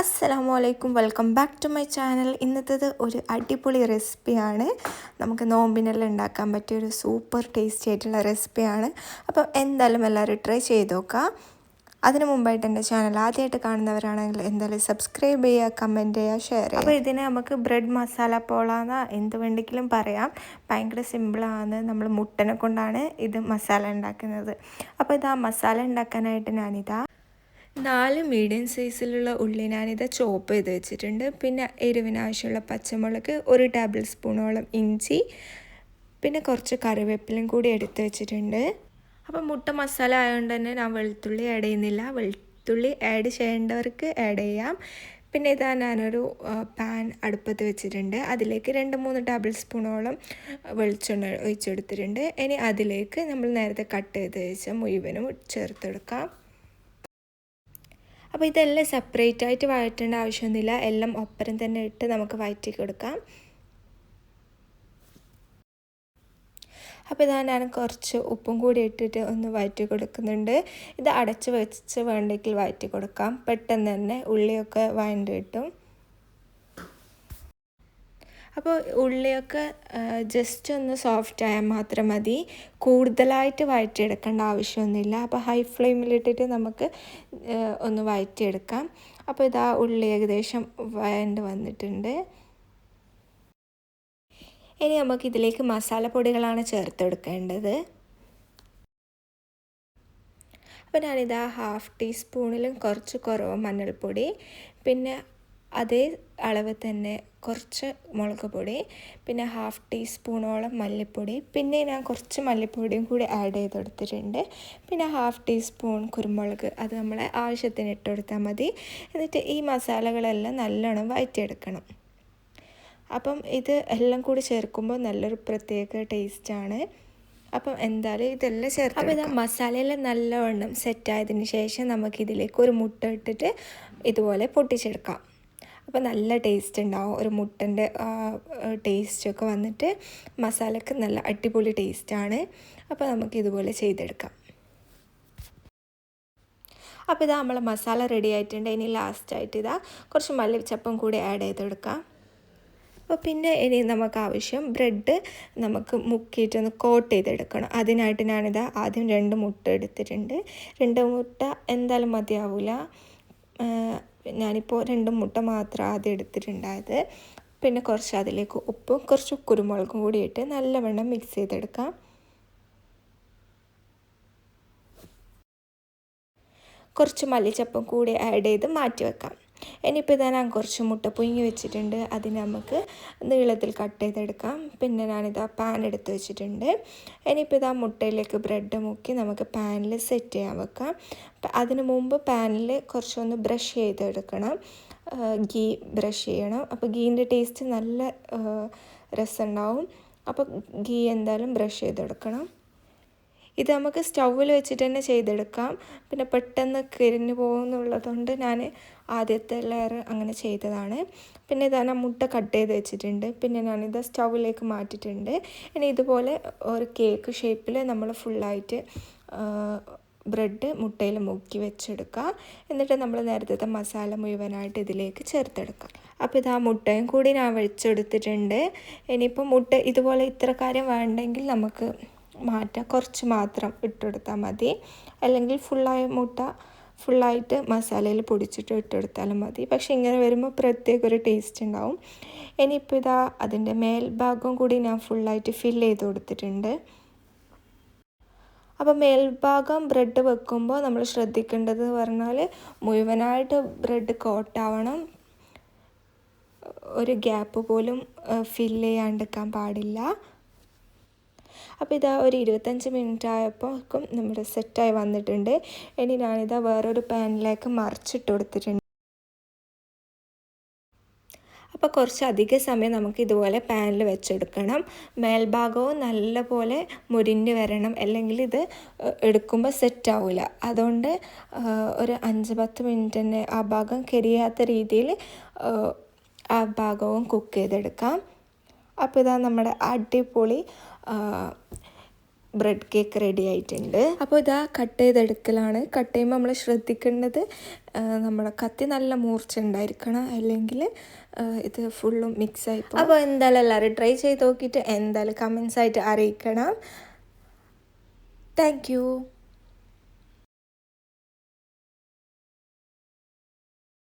അസ്സലാമു അലൈക്കും welcome back to my channel. ഇന്നത്തേത് ഒരു അടിപൊളി റെസിപ്പിയാണ്. നമുക്ക് നോമ്പിനെല്ലാം ഉണ്ടാക്കാൻ പറ്റിയ ഒരു സൂപ്പർ ടേസ്റ്റി ആയിട്ടുള്ള റെസിപ്പിയാണ്. അപ്പം എന്തായാലും എല്ലാവരും ട്രൈ ചെയ്ത് നോക്കുക. അതിനു മുമ്പായിട്ട് എന്റെ ചാനൽ ആദ്യമായിട്ട് കാണുന്നവരാണെങ്കിൽ എന്തായാലും സബ്സ്ക്രൈബ് ചെയ്യുക കമന്റ് ചെയ്യുക ഷെയർ ചെയ്യുക. അപ്പോൾ ഇതിനെ നമുക്ക് ബ്രെഡ് മസാല പോളാന്ന് എന്ത് വേണ്ടെങ്കിലും പറയാം. ഭയങ്കര സിമ്പിളാണ്. നമ്മൾ മുട്ടനെ കൊണ്ടാണ് ഇത് മസാല ഉണ്ടാക്കുന്നത്. അപ്പോൾ ഇത് ആ മസാല ഉണ്ടാക്കാനായിട്ട് ഞാനിതാ നാല് മീഡിയം സൈസിലുള്ള ഉള്ളി ഞാനിത് ചോപ്പ് ചെയ്ത് വെച്ചിട്ടുണ്ട്. പിന്നെ എരിവിനാവശ്യമുള്ള പച്ചമുളക് ഒരു ടേബിൾ സ്പൂണോളം ഇഞ്ചി പിന്നെ കുറച്ച് കറിവേപ്പിലും കൂടി എടുത്ത് വെച്ചിട്ടുണ്ട്. അപ്പോൾ മുട്ട മസാല ആയതുകൊണ്ട് തന്നെ ഞാൻ വെളുത്തുള്ളി ആഡ് ചെയ്യുന്നില്ല. വെളുത്തുള്ളി ആഡ് ചെയ്യേണ്ടവർക്ക് ആഡ് ചെയ്യാം. പിന്നെ ഇതാ ഞാനൊരു പാൻ അടുപ്പത്ത് വെച്ചിട്ടുണ്ട്. അതിലേക്ക് രണ്ട് മൂന്ന് ടേബിൾ സ്പൂണോളം വെളിച്ചെണ്ണ ഒഴിച്ചെടുത്തിട്ടുണ്ട്. ഇനി അതിലേക്ക് നമ്മൾ നേരത്തെ കട്ട് ചെയ്ത് വെച്ച മുഴുവനും ചേർത്തെടുക്കാം. അപ്പോൾ ഇതെല്ലാം സെപ്പറേറ്റ് ആയിട്ട് വഴറ്റേണ്ട ആവശ്യമൊന്നുമില്ല. എല്ലാം ഒപ്പരം തന്നെ ഇട്ട് നമുക്ക് വഴറ്റി കൊടുക്കാം അപ്പോൾ ഇതാ ഞാൻ കുറച്ച് ഉപ്പും കൂടി ഇട്ടിട്ട് ഒന്ന് വഴറ്റി കൊടുക്കുന്നുണ്ട് ഇത് അടച്ച് വെച്ച് വേണ്ടെങ്കിൽ വഴറ്റി കൊടുക്കാം പെട്ടെന്ന് തന്നെ ഉള്ളിയൊക്കെ വഴണ്ട് കിട്ടും. അപ്പോൾ ഉള്ളിയൊക്കെ ജസ്റ്റ് ഒന്ന് സോഫ്റ്റ് ആയാൽ മാത്രം മതി. കൂടുതലായിട്ട് വഴറ്റിയെടുക്കേണ്ട ആവശ്യമൊന്നുമില്ല. അപ്പോൾ ഹൈ ഫ്ലെയിമിലിട്ടിട്ട് നമുക്ക് ഒന്ന് വഴറ്റിയെടുക്കാം. അപ്പോൾ ഇതാ ഉള്ളി ഏകദേശം വഴണ്ട് വന്നിട്ടുണ്ട്. ഇനി നമുക്ക് ഇതിലേക്ക് മസാലപ്പൊടികളാണ് ചേർത്തെടുക്കേണ്ടത് അപ്പോൾ ഞാനിതാ ഹാഫ് ടീസ്പൂണിലും കുറച്ച് കുറവ് മഞ്ഞൾപ്പൊടി. പിന്നെ അതേ അളവ് തന്നെ കുറച്ച് മുളക് പൊടി പിന്നെ ഹാഫ് ടീസ്പൂണോളം മല്ലിപ്പൊടി പിന്നെ ഞാൻ കുറച്ച് മല്ലിപ്പൊടിയും കൂടി ആഡ് ചെയ്ത് കൊടുത്തിട്ടുണ്ട്. പിന്നെ ഹാഫ് ടീസ്പൂൺ കുരുമുളക് അത് നമ്മളെ ആവശ്യത്തിന് ഇട്ട് കൊടുത്താൽ മതി. എന്നിട്ട് ഈ മസാലകളെല്ലാം നല്ലോണം വഴറ്റിയെടുക്കണം അപ്പം ഇത് എല്ലാം കൂടി ചേർക്കുമ്പോൾ നല്ലൊരു പ്രത്യേക ടേസ്റ്റാണ് അപ്പം എന്തായാലും ഇതെല്ലാം ചേർത്ത് അപ്പോൾ ഇത് മസാലയെല്ലാം നല്ലവണ്ണം സെറ്റായതിന് ശേഷം നമുക്കിതിലേക്ക് ഒരു മുട്ട ഇട്ടിട്ട് ഇതുപോലെ പൊട്ടിച്ചെടുക്കാം. അപ്പോൾ നല്ല ടേസ്റ്റ് ഉണ്ടാവും ഒരു മുട്ടന്റെ ടേസ്റ്റൊക്കെ വന്നിട്ട് മസാലയ്ക്ക് നല്ല അടിപൊളി ടേസ്റ്റാണ് അപ്പോൾ നമുക്ക് ഇതുപോലെ ചെയ്തെടുക്കാം. അപ്പോൾ ഇതാ നമ്മളെ മസാല റെഡി ആയിട്ടുണ്ട്. ഇനി ലാസ്റ്റായിട്ട് ഇതാ കുറച്ച് മല്ലിച്ചപ്പം കൂടി ആഡ് ചെയ്തെടുക്കാം അപ്പോൾ പിന്നെ ഇനി നമുക്ക് ആവശ്യം ബ്രെഡ് നമുക്ക് മുക്കിയിട്ടൊന്ന് കോട്ട് ചെയ്തെടുക്കണം. അതിനായിട്ട് ഞാനിത് ആദ്യം രണ്ട് മുട്ട എടുത്തിട്ടുണ്ട്. രണ്ട് മുട്ട എന്തായാലും മതിയാവില്ല ഞാനിപ്പോൾ രണ്ട് മുട്ട മാത്രം ആദ്യം എടുത്തിട്ടുണ്ടായത്. പിന്നെ കുറച്ച് അതിലേക്ക് ഉപ്പും കുറച്ച് കുരുമുളകും കൂടി ഇട്ട് നല്ലവണ്ണം മിക്സ് ചെയ്തെടുക്കാം. കുറച്ച് മല്ലിച്ചപ്പും കൂടി ആഡ് ചെയ്ത് മാറ്റി വെക്കാം ഇനിയിപ്പോൾ ഇതാ ഞാൻ കുറച്ച് മുട്ട പുഴുങ്ങി വെച്ചിട്ടുണ്ട്. അതിന് നമുക്ക് നീളത്തിൽ കട്ട് ചെയ്തെടുക്കാം. പിന്നെ ഞാനിതാ പാൻ എടുത്ത് വെച്ചിട്ടുണ്ട്. ഇനിയിപ്പോൾ ഇതാ മുട്ടയിലേക്ക് ബ്രെഡ് മുക്കി നമുക്ക് പാനിൽ സെറ്റ് ചെയ്യാൻ വെക്കാം. അതിന് മുമ്പ് പാനിൽ കുറച്ചൊന്ന് ബ്രഷ് ചെയ്തെടുക്കണം. ഗീ ബ്രഷ് ചെയ്യണം. അപ്പോൾ ഗീന്റെ ടേസ്റ്റ് നല്ല രസമുണ്ടാവും അപ്പോൾ ഗീ എന്തായാലും ബ്രഷ് ചെയ്തെടുക്കണം. ഇത് നമുക്ക് സ്റ്റൗവിൽ വെച്ചിട്ട് തന്നെ ചെയ്തെടുക്കാം. പിന്നെ പെട്ടെന്ന് കരിഞ്ഞു പോകുന്നുള്ളതുകൊണ്ട് ഞാൻ ആദ്യത്തെ ലെയർ അങ്ങനെ ചെയ്തതാണ്. പിന്നെ ഇതാണ് മുട്ട കട്ട് ചെയ്ത് വെച്ചിട്ടുണ്ട്. പിന്നെ ഞാനിത് സ്റ്റൗവിലേക്ക് മാറ്റിയിട്ടുണ്ട്. ഇനി ഇതുപോലെ ഒരു കേക്ക് ഷേപ്പിൽ നമ്മൾ ഫുള്ളായിട്ട് ബ്രെഡ് മുട്ടയിൽ മുക്കി വെച്ചെടുക്കുക എന്നിട്ട് നമ്മൾ നേരത്തെ മസാല മുഴുവനായിട്ട് ഇതിലേക്ക് ചേർത്തെടുക്കാം. അപ്പോൾ ഇത് ആ മുട്ടയും കൂടി ഞാൻ വെച്ചെടുത്തിട്ടുണ്ട്. ഇനിയിപ്പോൾ മുട്ട ഇതുപോലെ ഇത്ര കാര്യം വേണ്ടെങ്കിൽ നമുക്ക് മാറ്റാം. കുറച്ച് മാത്രം ഇട്ടെടുത്താൽ മതി. അല്ലെങ്കിൽ ഫുള്ളായ മുട്ട ഫുള്ളായിട്ട് മസാലയിൽ പൊടിച്ചിട്ട് ഇട്ടെടുത്താലും മതി. പക്ഷേ ഇങ്ങനെ വരുമ്പോൾ പ്രത്യേക ഒരു ടേസ്റ്റ് ഉണ്ടാവും. ഇനിയിപ്പോൾ ഇതാ അതിന്റെ മേൽഭാഗം കൂടി ഞാൻ ഫുള്ളായിട്ട് ഫിൽ ചെയ്ത് കൊടുത്തിട്ടുണ്ട്. അപ്പോൾ മേൽഭാഗം ബ്രെഡ് വെക്കുമ്പോൾ നമ്മൾ ശ്രദ്ധിക്കേണ്ടത് പറഞ്ഞാൽ മുഴുവനായിട്ട് ബ്രെഡ് കോട്ടാവണം ഒരു ഗ്യാപ്പ് പോലും ഫില്ല് ചെയ്യാണ്ടിരിക്കാൻ പാടില്ല. അപ്പോൾ ഇതാ ഒരു ഇരുപത്തഞ്ച് മിനിറ്റ് ആയപ്പോഴേക്കും നമ്മുടെ സെറ്റായി വന്നിട്ടുണ്ട്. ഇനി ഞാനിതാ വേറൊരു പാനിലേക്ക് മറിച്ചിട്ട് കൊടുത്തിട്ടുണ്ട്. അപ്പോൾ കുറച്ച് അധിക സമയം നമുക്ക് ഇതുപോലെ പാനിൽ വെച്ചെടുക്കണം മേൽഭാഗവും നല്ലപോലെ മുരിഞ്ഞ് വരണം. അല്ലെങ്കിൽ ഇത് എടുക്കുമ്പോൾ സെറ്റ് ആവില്ല അതുകൊണ്ട് ഒരു അഞ്ച് പത്ത് മിനിറ്റ് തന്നെ ആ ഭാഗം കരിയാത്ത രീതിയിൽ ആ ഭാഗവും കുക്ക് ചെയ്തെടുക്കാം. അപ്പോൾ ഇതാ നമ്മുടെ അടിപൊളി ബ്രെഡ് കേക്ക് റെഡി ആയിട്ടുണ്ട്. അപ്പോൾ ഇതാ കട്ട് ചെയ്തെടുക്കലാണ്. കട്ട് ചെയ്യുമ്പോൾ നമ്മൾ ശ്രദ്ധിക്കേണ്ടത് നമ്മുടെ കത്തി നല്ല മൂർച്ച ഉണ്ടായിരിക്കണം. അല്ലെങ്കിൽ ഇത് ഫുള്ളും മിക്സ് ആയി അപ്പോൾ എന്തായാലും എല്ലാവരും ട്രൈ ചെയ്ത് നോക്കിയിട്ട് എന്തായാലും കമൻസ് ആയിട്ട് അറിയിക്കണം. താങ്ക്